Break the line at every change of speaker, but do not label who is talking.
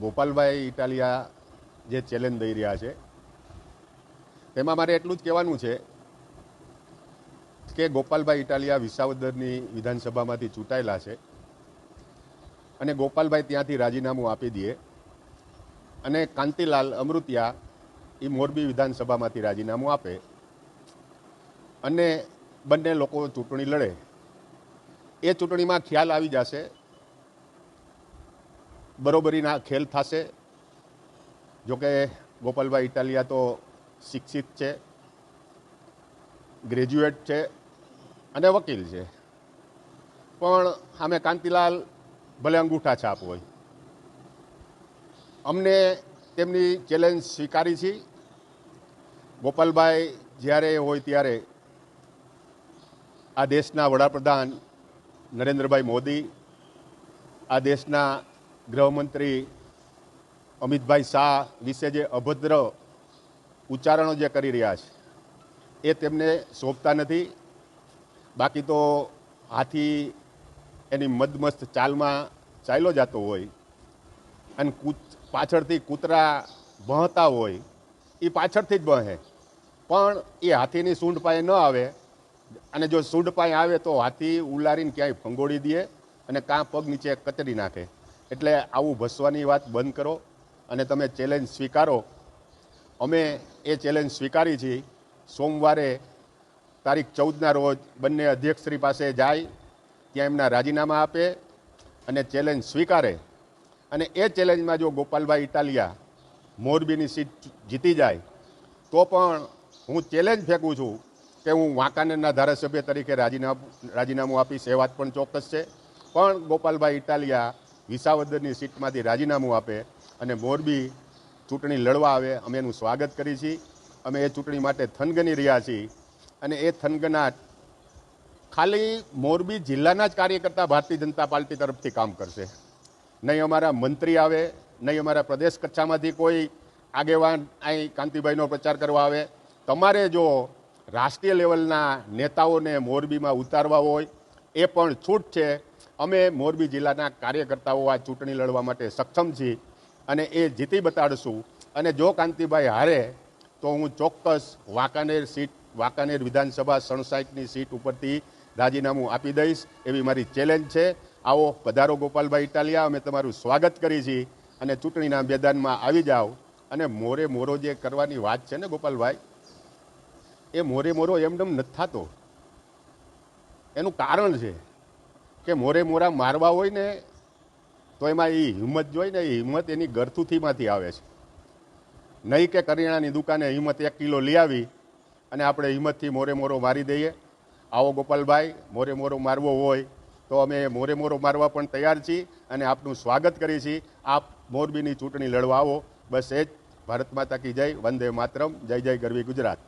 ગોપાલભાઈ ઇટાલિયા જે ચેલેન્જ દઈ રહ્યા છે, તેમાં મારે એટલું જ કહેવાનું છે કે ગોપાલભાઈ ઇટાલિયા વિસાવદરની વિધાનસભામાંથી ચૂંટાયેલા છે અને ગોપાલભાઈ ત્યાંથી રાજીનામું આપી દે અને કાંતિલાલ અમૃતિયા એ મોરબી વિધાનસભામાંથી રાજીનામું આપે અને બંને લોકો ચૂંટણી લડે. એ ચૂંટણીમાં ખ્યાલ આવી જશે બરોબરીના ખેલ થશે. જોકે ગોપાલભાઈ ઇટાલિયા તો શિક્ષિત છે, ગ્રેજ્યુએટ છે અને વકીલ છે. પણ અમે કાંતિલાલ ભલે અંગૂઠા છાપ હોય. અમને તેમની ચેલેન્જ સ્વીકારી છે. ગોપાલભાઈ જ્યારે હોય ત્યારે આ દેશના વડાપ્રધાન નરેન્દ્રભાઈ મોદી, આ દેશના ગૃહમંત્રી અમિતભાઈ શાહ વિશે જે અભદ્ર ઉચ્ચારણો જે કરી રહ્યા છે, એ તેમને સોંપતા નથી. બાકી તો હાથી એની મદમસ્ત ચાલમાં ચાલ્યો જતો હોય અને કૂચ, પાછળથી કૂતરા ભણતા હોય એ પાછળથી જ બહે પણ એ હાથીની સૂંઢ પાસે ન આવે અને જો સૂંઢ પાસે આવે તો હાથી ઉલારીને ક્યાંય ફંગોળી દે અને કાં પગ નીચે કતરી નાખે. એટલે આવું ભસવાની વાત બંધ કરો અને તમે ચેલેન્જ સ્વીકારો. અમે એ ચેલેન્જ સ્વીકારી છીએ. સોમવારે તારીખ ચૌદના રોજ બંને અધ્યક્ષશ્રી પાસે જાય, ત્યાં એમના રાજીનામા આપે અને ચેલેન્જ સ્વીકારે. અને એ ચેલેન્જમાં જો ગોપાલભાઈ ઇટાલિયા મોરબીની સીટ જીતી જાય, તો પણ હું ચેલેન્જ ફેંકું છું કે હું વાંકાનેરના ધારાસભ્ય તરીકે રાજીનામું રાજીનામું આપીશ, એ વાત પણ ચોક્કસ છે. પણ ગોપાલભાઈ ઇટાલિયા વિસાવદરની સીટમાંથી રાજીનામું આપે અને મોરબી ચૂંટણી લડવા આવે, અમે એનું સ્વાગત કરીએ છીએ. અમે એ ચૂંટણી માટે થનગની રહ્યા છીએ અને એ થનગનાટ ખાલી મોરબી જિલ્લાના જ કાર્યકર્તા ભારતીય જનતા પાર્ટી તરફથી કામ કરશે. નહીં અમારા મંત્રી આવે, નહીં અમારા પ્રદેશ કચ્છામાંથી કોઈ આગેવાન અહીં કાંતિભાઈનો પ્રચાર કરવા આવે. તમારે જો રાષ્ટ્રીય લેવલના નેતાઓને મોરબીમાં ઉતારવા હોય, એ પણ છૂટ છે. અમે મોરબી જિલ્લાના કાર્યકર્તાઓ આ ચૂંટણી લડવા માટે સક્ષમ છીએ અને એ જીતી બતાડશું. અને જો કાંતિભાઈ હારે, તો હું ચોક્કસ વાંકાનેર સીટ, વાંકાનેર વિધાનસભા સણસાઈકની સીટ ઉપરથી રાજીનામું આપી દઈશ એવી મારી ચેલેન્જ છે. આવો પધારો ગોપાલભાઈ ઇટાલિયા, અમે તમારું સ્વાગત કરી છીએ અને ચૂંટણીના મેદાનમાં આવી જાઓ. અને મોરે મોરો જે કરવાની વાત છે ને ગોપાલભાઈ, એ મોરે મોરો એમનેમ નથી થતો. એનું કારણ છે. કે મોરે મોરા મારવા હોય ને, તો એમાં એ હિંમત જોઈ ને એ હિંમત એની ગરથુથીમાંથી આવે છે. નહીં કે કરિયાણાની દુકાને હિંમત એક કિલો લઈ આવી અને આપણે હિંમતથી મોરે મોરો મારી દઈએ. આવો ગોપાલભાઈ, મોરે મોરો મારવો હોય, તો અમે મોરે મોરો મારવા પણ તૈયાર છીએ અને આપનું સ્વાગત કરીએ છીએ. આપ મોરબીની ચૂંટણી લડવા આવો. બસ એ જ. ભારત માતા કી જય. વંદે માતરમ. જય જય ગરવી ગુજરાત.